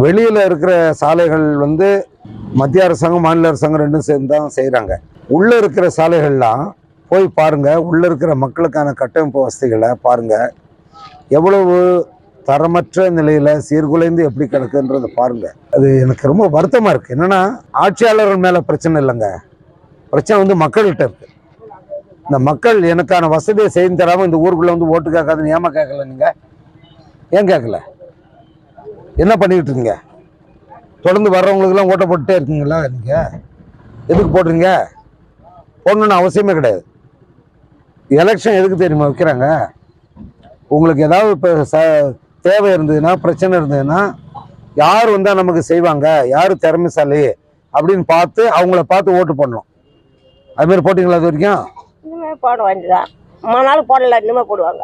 வெளியில் இருக்கிற சாலைகள் வந்து மத்திய அரசாங்கம் மாநில அரசாங்கம் ரெண்டும் சேர்ந்து தான் செய்கிறாங்க உள்ளே இருக்கிற சாலைகள்லாம் போய் பாருங்கள் உள்ளே இருக்கிற மக்களுக்கான கட்டமைப்பு வசதிகளை பாருங்கள் எவ்வளவு தரமற்ற நிலையில் சீர்குலைந்து எப்படி கிடக்குன்றதை பாருங்கள் அது எனக்கு ரொம்ப வருத்தமாக இருக்குது என்னென்னா ஆட்சியாளர்கள் மேலே பிரச்சனை இல்லைங்க. பிரச்சனை வந்து மக்கள்கிட்ட இருக்குது இந்த மக்கள் எனக்கான வசதியை செய்து தராமல் இந்த ஊருக்குள்ளே வந்து ஓட்டு கேட்காதுன்னு ஏமா கேட்கல நீங்கள் ஏன் கேட்கல? என்ன பண்ணிக்கிட்டு இருக்கீங்க தொடர்ந்து வர்றவங்களுக்கெல்லாம் ஓட்ட போட்டுட்டே இருக்கீங்களா நீங்கள் எதுக்கு போடுறீங்க? போடணுன்னு அவசியமே கிடையாது. எலெக்ஷன் எதுக்கு தெரியுமா வைக்கிறாங்க? உங்களுக்கு ஏதாவது இப்போ ச தேவை இருந்ததுன்னா பிரச்சனை இருந்ததுன்னா யார் வந்தால் நமக்கு செய்வாங்க? யார் திறமைசாலி? அப்படின்னு பார்த்து அவங்கள பார்த்து ஓட்டு பண்ணணும் அதுமாரி போட்டிங்களா அது வரைக்கும்? இனிமேல் போட வேண்டியதான் போடல இனிமேல் போடுவாங்க.